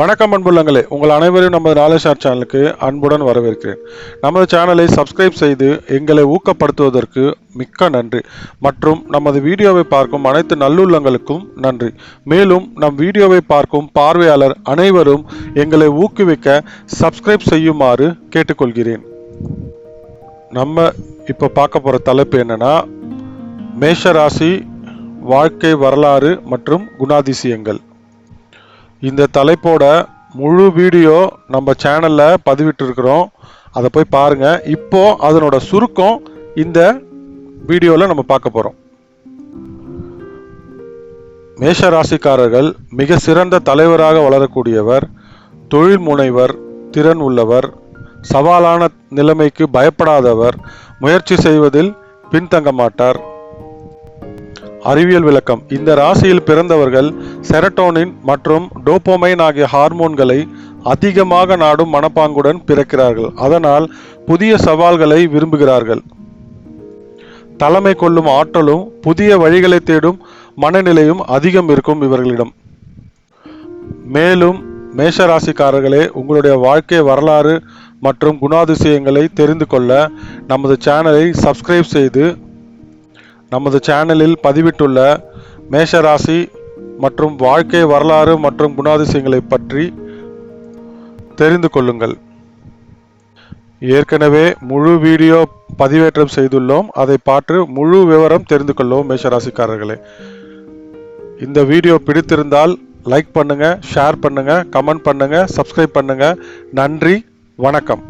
வணக்கம் அன்புள்ளங்களே உங்கள் அனைவரையும் நமது நாலேஜ் சேனலுக்கு அன்புடன் வரவேற்கிறேன். நமது சேனலை சப்ஸ்கிரைப் செய்து எங்களை ஊக்கப்படுத்துவதற்கு மிக்க நன்றி. மற்றும் நமது வீடியோவை பார்க்கும் அனைத்து நல்லுள்ளங்களுக்கும் நன்றி. மேலும் நம் வீடியோவை பார்க்கும் பார்வையாளர் அனைவரும் எங்களை ஊக்குவிக்க சப்ஸ்கிரைப் செய்யுமாறு கேட்டுக்கொள்கிறேன். நம்ம இப்போ பார்க்க போகிற தலைப்பு என்னன்னா மேஷராசி வாழ்க்கை வரலாறு மற்றும் குணாதிசயங்கள். இந்த தலைப்போட முழு வீடியோ நம்ம சேனலில் பதிவிட்டிருக்கிறோம். அதை போய் பாருங்கள் இப்போ அதனோட சுருக்கம் இந்த வீடியோவில் நம்ம பார்க்க போகிறோம் மேஷ ராசிக்காரர்கள் மிக சிறந்த தலைவராக வளரக்கூடியவர் தொழில் முனைவர் திறன் உள்ளவர் சவாலான நிலைமைக்கு பயப்படாதவர் முயற்சி செய்வதில் பின்தங்க மாட்டார். அறிவியல் விளக்கம். இந்த ராசியில் பிறந்தவர்கள் செரட்டோனின் மற்றும் டோப்போமைன் ஆகிய ஹார்மோன்களை அதிகமாக நாடும் மனப்பாங்குடன் பிறக்கிறார்கள். அதனால் புதிய சவால்களை விரும்புகிறார்கள். தலைமை கொள்ளும் ஆற்றலும் புதிய வழிகளை தேடும் மனநிலையும் அதிகம் இருக்கும் இவர்களிடம். மேலும் மேஷராசிக்காரர்களே உங்களுடைய வாழ்க்கை வரலாறு மற்றும் குணாதிசயங்களை தெரிந்து கொள்ள நமது சேனலை சப்ஸ்கிரைப் செய்து நமது சேனலில் பதிவிட்டுள்ள மேஷராசி மற்றும் வாழ்க்கை வரலாறு மற்றும் குணாதிசயங்களை பற்றி தெரிந்து கொள்ளுங்கள். ஏற்கனவே முழு வீடியோ பதிவேற்றம் செய்துள்ளோம். அதை பார்த்து முழு விவரம் தெரிந்து கொள்ளவும் மேஷராசிக்காரர்களே. இந்த வீடியோ பிடித்திருந்தால் லைக் பண்ணுங்கள் ஷேர் பண்ணுங்கள் கமெண்ட் பண்ணுங்கள் சப்ஸ்கிரைப் பண்ணுங்க. நன்றி வணக்கம்.